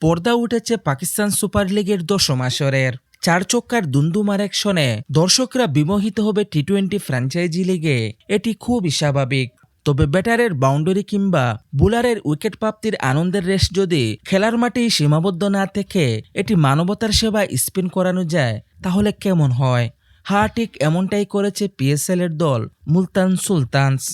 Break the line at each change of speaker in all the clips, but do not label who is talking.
পর্দা উঠেছে পাকিস্তান সুপার লিগের দশম আসরের। চার চক্কার দুন্দুমার অ্যাকশনে দর্শকরা বিমোহিত হবে টি টোয়েন্টি ফ্র্যাঞ্চাইজি লিগে। এটি খুবই স্বাভাবিক। তবে ব্যাটারের বাউন্ডারি কিংবা বুলারের উইকেট প্রাপ্তির আনন্দের রেস যদি খেলার মাঠেই সীমাবদ্ধ না থেকে এটি মানবতার সেবা স্পিন করানো যায়, তাহলে কেমন হয়? হা ঠিক এমনটাই করেছে পিএসএল এর দল মুলতান সুলতানস।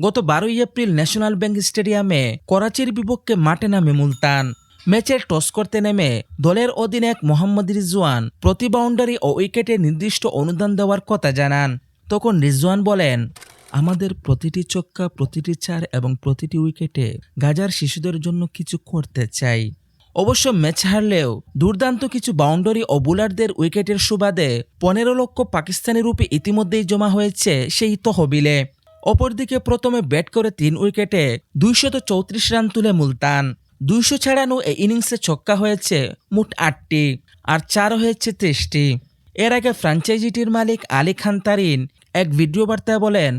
গত বারোই এপ্রিল ন্যাশনাল ব্যাংক স্টেডিয়ামে করাচির বিপক্ষে মাঠে নামে মুলতান। ম্যাচের টস করতে নেমে দলের অধিনায়ক মোহাম্মদ রিজওয়ান প্রতি বাউন্ডারি ও উইকেটে নির্দিষ্ট অনুদান দেওয়ার কথা জানান। তখন রিজওয়ান বলেন, আমাদের প্রতিটি চক্কা প্রতিটি চার এবং প্রতিটি উইকেটে গাজার শিশুদের জন্য কিছু করতে চাই। অবশ্য ম্যাচ হারলেও দুর্দান্ত কিছু বাউন্ডারি ও বোলারদের উইকেটের সুবাদে পনেরো লক্ষ পাকিস্তানি রূপে ইতিমধ্যেই জমা হয়েছে সেই তহবিলে। অপরদিকে প্রথমে ব্যাট করে তিন উইকেটে দুইশত চৌত্রিশ রান তুলে মুলতান। দুইশো ছাড়ানো এই ইনিংসে ছক্কা হয়েছে মোট আটটি আর চার হয়েছে ত্রিশটি। এর আগে ফ্র্যাঞ্চাইজিটির মালিক আলী খান তারিন এক ভিডিও বার্তায় বলেন,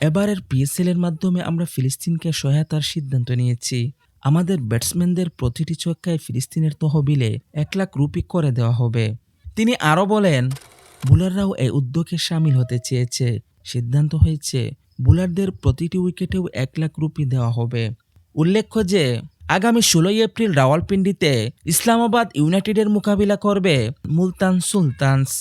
এবারের পিএসএল এর মাধ্যমে আমরা ফিলিস্তিনকে সহায়তার সিদ্ধান্ত নিয়েছি। আমাদের ব্যাটসম্যানদের প্রতিটি ছক্কায় ফিলিস্তিনের তহবিলে এক লাখ রুপি করে দেওয়া হবে। তিনি আরও বলেন, বুলাররাও এই উদ্যোগে সামিল হতে চেয়েছে। সিদ্ধান্ত হয়েছে বুলারদের প্রতিটি উইকেটেও এক লাখ রুপি দেওয়া হবে। উল্লেখ্য যে, আগামী ষোলোই এপ্রিল রাওয়ালপিন্ডিতে ইসলামাবাদ ইউনাইটেডের মোকাবিলা করবে মুলতান সুলতানস।